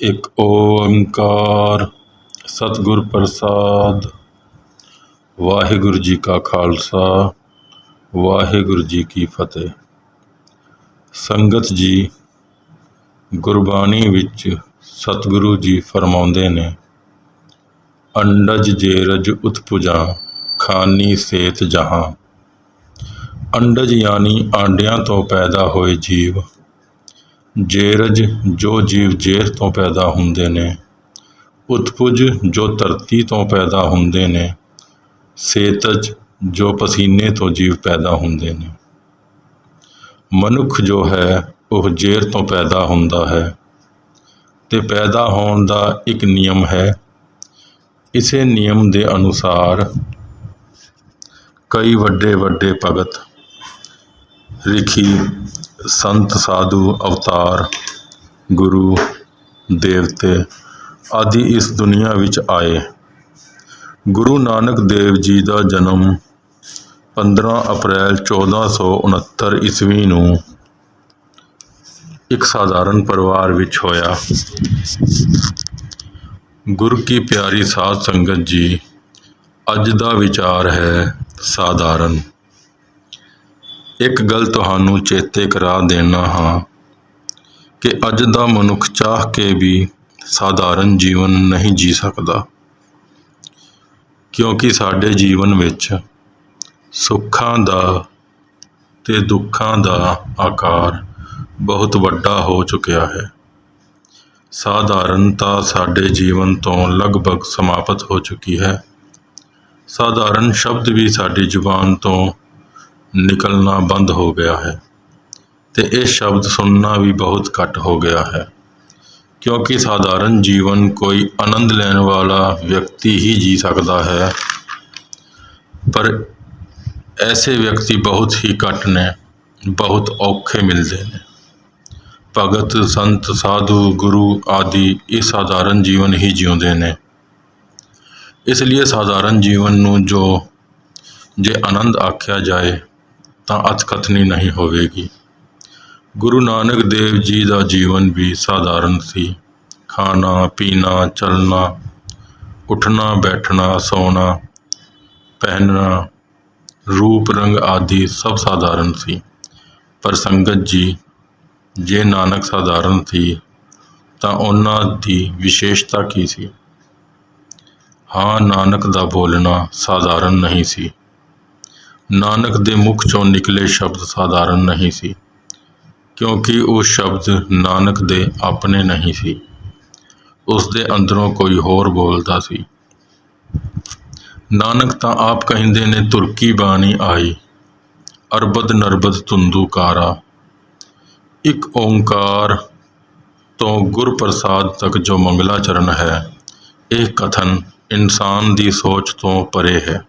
ਇੱਕ ਓੰਕਾਰ ਸਤਿਗੁਰ ਪ੍ਰਸਾਦ। ਵਾਹਿਗੁਰੂ ਜੀ ਕਾ ਖਾਲਸਾ, ਵਾਹਿਗੁਰੂ ਜੀ ਕੀ ਫਤਿਹ। ਸੰਗਤ ਜੀ, ਗੁਰਬਾਣੀ ਵਿੱਚ ਸਤਿਗੁਰੂ ਜੀ ਫਰਮਾਉਂਦੇ ਨੇ, ਅੰਡਜ ਜੇਰਜ ਉਤਪੁਜਾ ਖਾਨੀ ਸੇਤ ਜਹਾਂ। ਅੰਡਜ ਯਾਨੀ ਆਂਡਿਆਂ ਤੋਂ ਪੈਦਾ ਹੋਏ ਜੀਵ। ਜੇਰਜ ਜੋ ਜੀਵ ਜੇਰ ਤੋਂ ਪੈਦਾ ਹੁੰਦੇ ਨੇ, ਉਤਪੁਜ ਜੋ ਧਰਤੀ ਤੋਂ ਪੈਦਾ ਹੁੰਦੇ ਨੇ, ਸੇਤਜ ਜੋ ਪਸੀਨੇ ਤੋਂ ਜੀਵ ਪੈਦਾ ਹੁੰਦੇ ਨੇ। ਮਨੁੱਖ ਜੋ ਹੈ, ਉਹ ਜੇਰ ਤੋਂ ਪੈਦਾ ਹੁੰਦਾ ਹੈ। ਤੇ ਪੈਦਾ ਹੋਣ ਦਾ ਇੱਕ ਨਿਯਮ ਹੈ। ਇਸੇ ਨਿਯਮ ਦੇ ਅਨੁਸਾਰ ਕਈ ਵੱਡੇ ਵੱਡੇ ਭਗਤ, ਰਿਖੀ ਸੰਤ ਸਾਧੂ, ਅਵਤਾਰ, ਗੁਰੂ, ਦੇਵਤੇ ਆਦਿ ਇਸ ਦੁਨੀਆ ਵਿੱਚ ਆਏ। ਗੁਰੂ ਨਾਨਕ ਦੇਵ ਜੀ ਦਾ ਜਨਮ 15 ਅਪ੍ਰੈਲ 1469 ਈਸਵੀ ਨੂੰ ਇੱਕ ਸਾਧਾਰਨ ਪਰਿਵਾਰ ਵਿੱਚ ਹੋਇਆ। ਗੁਰ ਕੀ ਪਿਆਰੀ ਸਾਧ ਸੰਗਤ ਜੀ, ਅੱਜ ਦਾ ਵਿਚਾਰ ਹੈ ਸਾਧਾਰਨ। ਇੱਕ ਗੱਲ ਤੁਹਾਨੂੰ ਚੇਤੇ ਕਰਾ ਦੇਣਾ ਹਾਂ ਕਿ ਅੱਜ ਦਾ ਮਨੁੱਖ ਚਾਹ ਕੇ ਵੀ ਸਾਧਾਰਨ ਜੀਵਨ ਨਹੀਂ ਜੀ ਸਕਦਾ। ਕਿਉਂਕਿ ਸਾਡੇ ਜੀਵਨ ਵਿੱਚ ਸੁੱਖਾਂ ਦਾ ਤੇ ਦੁੱਖਾਂ ਦਾ ਆਕਾਰ ਬਹੁਤ ਵੱਡਾ ਹੋ ਚੁੱਕਿਆ ਹੈ। ਸਾਧਾਰਨਤਾ ਸਾਡੇ ਜੀਵਨ ਤੋਂ ਲਗਭਗ ਸਮਾਪਤ ਹੋ ਚੁੱਕੀ ਹੈ। ਸਾਧਾਰਨ ਸ਼ਬਦ ਵੀ ਸਾਡੀ ਜ਼ੁਬਾਨ ਤੋਂ ਨਿਕਲਣਾ ਬੰਦ ਹੋ ਗਿਆ ਹੈ ਤੇ ਇਹ ਸ਼ਬਦ ਸੁਣਨਾ ਵੀ ਬਹੁਤ ਘੱਟ ਹੋ ਗਿਆ ਹੈ। ਕਿਉਂਕਿ ਸਾਧਾਰਨ ਜੀਵਨ ਕੋਈ ਆਨੰਦ ਲੈਣ ਵਾਲਾ ਵਿਅਕਤੀ ਹੀ ਜੀ ਸਕਦਾ ਹੈ। ਪਰ ਐਸੇ ਵਿਅਕਤੀ ਬਹੁਤ ਹੀ ਘੱਟ ਨੇ, ਬਹੁਤ ਔਖੇ ਮਿਲਦੇ ਨੇ। ਭਗਤ, ਸੰਤ, ਸਾਧੂ, ਗੁਰੂ ਆਦਿ ਇਹ ਸਾਧਾਰਨ ਜੀਵਨ ਹੀ ਜਿਉਂਦੇ ਨੇ। ਇਸ ਲਈ ਸਾਧਾਰਨ ਜੀਵਨ ਨੂੰ ਜੋ, ਜੇ ਆਨੰਦ ਆਖਿਆ ਜਾਏ ਤਾਂ ਅਤਕਥਨੀ ਨਹੀਂ ਹੋਵੇਗੀ। ਗੁਰੂ ਨਾਨਕ ਦੇਵ ਜੀ ਦਾ ਜੀਵਨ ਵੀ ਸਾਧਾਰਨ ਸੀ। ਖਾਣਾ, ਪੀਣਾ, ਚੱਲਣਾ, ਉੱਠਣਾ, ਬੈਠਣਾ, ਸੌਣਾ, ਪਹਿਨਣਾ, ਰੂਪ, ਰੰਗ ਆਦਿ ਸਭ ਸਾਧਾਰਨ ਸੀ। ਪਰ ਸੰਗਤ ਜੀ, ਜੇ ਨਾਨਕ ਸਾਧਾਰਨ ਸੀ, ਤਾਂ ਉਹਨਾਂ ਦੀ ਵਿਸ਼ੇਸ਼ਤਾ ਕੀ ਸੀ? ਹਾਂ, ਨਾਨਕ ਦਾ ਬੋਲਣਾ ਸਾਧਾਰਨ ਨਹੀਂ ਸੀ। ਨਾਨਕ ਦੇ ਮੁਖ ਚੋਂ ਨਿਕਲੇ ਸ਼ਬਦ ਸਾਧਾਰਨ ਨਹੀਂ ਸੀ, ਕਿਉਂਕਿ ਉਹ ਸ਼ਬਦ ਨਾਨਕ ਦੇ ਆਪਣੇ ਨਹੀਂ ਸੀ। ਉਸ ਦੇ ਅੰਦਰੋਂ ਕੋਈ ਹੋਰ ਬੋਲਦਾ ਸੀ। ਨਾਨਕ ਤਾਂ ਆਪ ਕਹਿੰਦੇ ਨੇ, ਤੁਰਕੀ ਬਾਣੀ ਆਈ, ਅਰਬਦ ਨਰਬਦ ਤੁੰਦੂਕਾਰਾ ਇੱਕ ਓੰਕਾਰ ਤੋਂ ਗੁਰ ਪ੍ਰਸਾਦ ਤੱਕ ਜੋ ਮੰਗਲਾਚਰਨ ਹੈ, ਇਹ ਕਥਨ ਇਨਸਾਨ ਦੀ ਸੋਚ ਤੋਂ ਪਰੇ ਹੈ।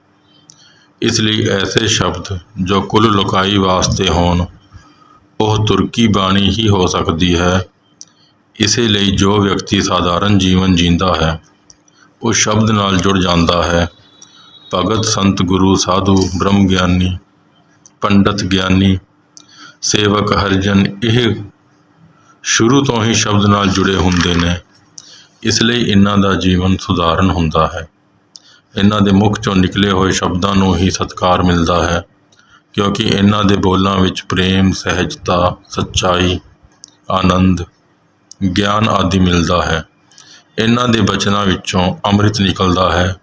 ਇਸ ਲਈ ਐਸੇ ਸ਼ਬਦ ਜੋ ਕੁੱਲ ਲੁਕਾਈ ਵਾਸਤੇ ਹੋਣ, ਉਹ ਤੁਰਕੀ ਬਾਣੀ ਹੀ ਹੋ ਸਕਦੀ ਹੈ। ਇਸੇ ਲਈ ਜੋ ਵਿਅਕਤੀ ਸਾਧਾਰਨ ਜੀਵਨ ਜੀਂਦਾ ਹੈ, ਉਹ ਸ਼ਬਦ ਨਾਲ ਜੁੜ ਜਾਂਦਾ ਹੈ। ਭਗਤ ਸੰਤ ਗੁਰੂ ਸਾਧੂ ਬ੍ਰਹਮ ਗਿਆਨੀ ਪੰਡਤ ਗਿਆਨੀ, ਸੇਵਕ ਹਰਜਨ ਇਹ ਸ਼ੁਰੂ ਤੋਂ ਹੀ ਸ਼ਬਦ ਨਾਲ ਜੁੜੇ ਹੁੰਦੇ ਨੇ। ਇਸ ਲਈ ਇਹਨਾਂ ਦਾ ਜੀਵਨ ਸੁਧਾਰਨ ਹੁੰਦਾ ਹੈ। ਇਹਨਾਂ ਦੇ ਮੁਖ ਚੋਂ ਨਿਕਲੇ ਹੋਏ ਸ਼ਬਦਾਂ ਨੂੰ ਹੀ ਸਤਿਕਾਰ ਮਿਲਦਾ ਹੈ, ਕਿਉਂਕਿ ਇਹਨਾਂ ਦੇ ਬੋਲਾਂ ਵਿੱਚ ਪ੍ਰੇਮ, ਸਹਿਜਤਾ, ਸੱਚਾਈ, ਆਨੰਦ, ਗਿਆਨ ਆਦਿ ਮਿਲਦਾ ਹੈ। ਇਹਨਾਂ ਦੇ ਬਚਨਾਂ ਵਿੱਚੋਂ ਅੰਮ੍ਰਿਤ ਨਿਕਲਦਾ ਹੈ,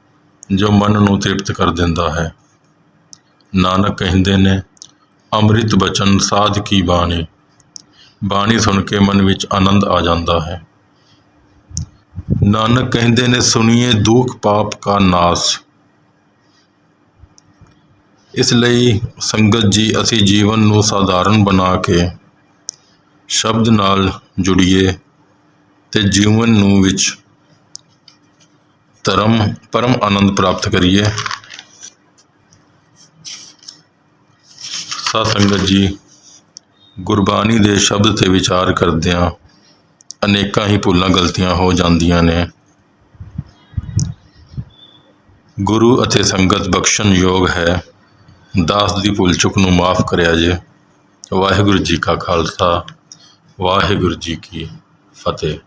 ਜੋ ਮਨ ਨੂੰ ਤ੍ਰਿਪਤ ਕਰ ਦਿੰਦਾ ਹੈ। ਨਾਨਕ ਕਹਿੰਦੇ ਨੇ, ਅੰਮ੍ਰਿਤ ਬਚਨ ਸਾਧ ਕੀ ਬਾਣੀ? ਬਾਣੀ ਸੁਣ ਕੇ ਮਨ ਵਿੱਚ ਆਨੰਦ ਆ ਜਾਂਦਾ ਹੈ। ਨਾਨਕ ਕਹਿੰਦੇ ਨੇ, ਸੁਣੀਏ ਦੁੱਖ ਪਾਪ ਕਾ ਨਾਸ। ਇਸ ਲਈ ਸੰਗਤ ਜੀ, ਅਸੀਂ ਜੀਵਨ ਨੂੰ ਸਾਧਾਰਨ ਬਣਾ ਕੇ ਸ਼ਬਦ ਨਾਲ ਜੁੜੀਏ ਤੇ ਜੀਵਨ ਨੂੰ ਵਿੱਚ ਧਰਮ, ਪਰਮ ਆਨੰਦ ਪ੍ਰਾਪਤ ਕਰੀਏ। ਸਾਧ ਸੰਗਤ ਜੀ, ਗੁਰਬਾਣੀ ਦੇ ਸ਼ਬਦ ਤੇ ਵਿਚਾਰ ਕਰਦਿਆਂ ਅਨੇਕਾਂ ਹੀ ਭੁੱਲਾਂ ਗਲਤੀਆਂ ਹੋ ਜਾਂਦੀਆਂ ਨੇ। ਗੁਰੂ ਅਤੇ ਸੰਗਤ ਬਖਸ਼ਣ ਯੋਗ ਹੈ। ਦਾਸ ਦੀ ਭੁੱਲ ਚੁੱਕ ਨੂੰ ਮਾਫ ਕਰਿਆ ਜੇ। ਵਾਹਿਗੁਰੂ ਜੀ ਕਾ ਖਾਲਸਾ, ਵਾਹਿਗੁਰੂ ਜੀ ਕੀ ਫਤਿਹ।